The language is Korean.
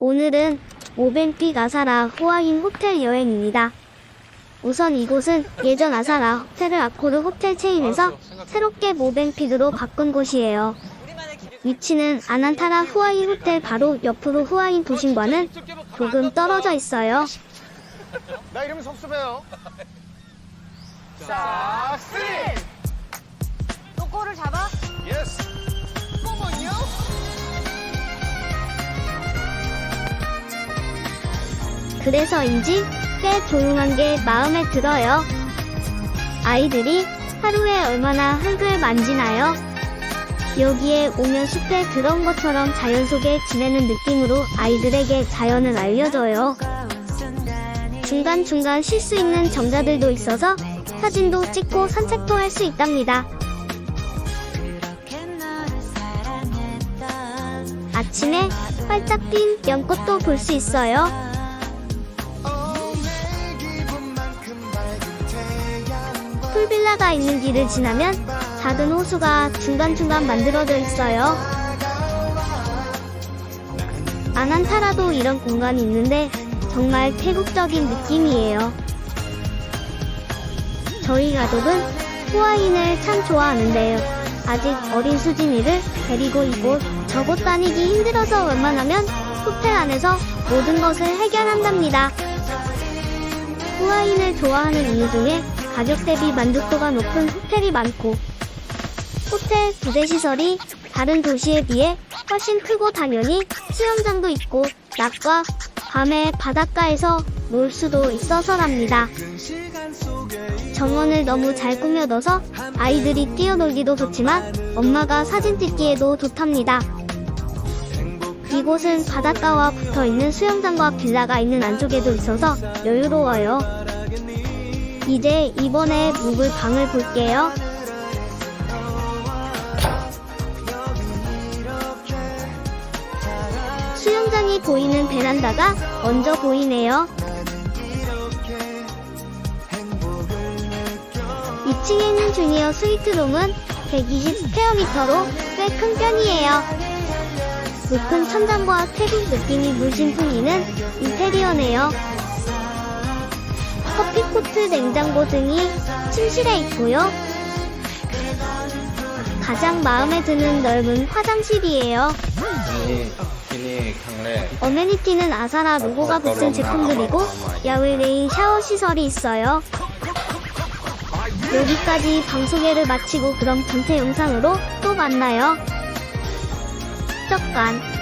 오늘은 모벤픽 아사라 호아인 호텔 여행입니다. 우선 이곳은 예전 아사라 호텔을 아코르 호텔 체인에서 새롭게 모벤픽으로 바꾼 곳이에요. 위치는 아난타라 후아인 호텔 바로 옆으로 후아인 도심과는 조금 떨어져 있어요. 나 이러면 섭섭해요. 자, 쓰리. 그래서인지 꽤 조용한 게 마음에 들어요. 아이들이 하루에 얼마나 흙을 만지나요? 여기에 오면 숲에 들어온 것처럼 자연 속에 지내는 느낌으로 아이들에게 자연을 알려줘요. 중간중간 쉴 수 있는 정자들도 있어서 사진도 찍고 산책도 할 수 있답니다. 아침에 활짝 핀 연꽃도 볼 수 있어요. 풀빌라가 있는 길을 지나면 작은 호수가 중간중간 만들어져 있어요. 아난타라도 이런 공간이 있는데 정말 태국적인 느낌이에요. 저희 가족은 후아인을 참 좋아하는데요. 아직 어린 수진이를 데리고 이곳 저곳 다니기 힘들어서 웬만하면 호텔 안에서 모든 것을 해결한답니다. 후아인을 좋아하는 이유 중에 가격 대비 만족도가 높은 호텔이 많고 호텔 부대 시설이 다른 도시에 비해 훨씬 크고 당연히 수영장도 있고 낮과 밤에 바닷가에서 놀 수도 있어서랍니다. 정원을 너무 잘 꾸며둬서 아이들이 뛰어놀기도 좋지만 엄마가 사진 찍기에도 좋답니다. 이곳은 바닷가와 붙어 있는 수영장과 빌라가 있는 안쪽에도 있어서 여유로워요. 이제 이번에 묵을 방을 볼게요. 수영장이 보이는 베란다가 먼저 보이네요. 2층에 있는 주니어 스위트룸은 120 스퀘어미터로 꽤 큰 편이에요. 높은 천장과 태국 느낌이 물씬 풍기는 인테리어네요. 커피코트 냉장고 등이 침실에 있고요. 가장 마음에 드는 넓은 화장실이에요. 어메니티는 아사라 로고가 붙은 제품들이고 야외 레인 샤워 시설이 있어요. 여기까지 방송회를 마치고 그럼 전체 영상으로 또 만나요. 잠깐.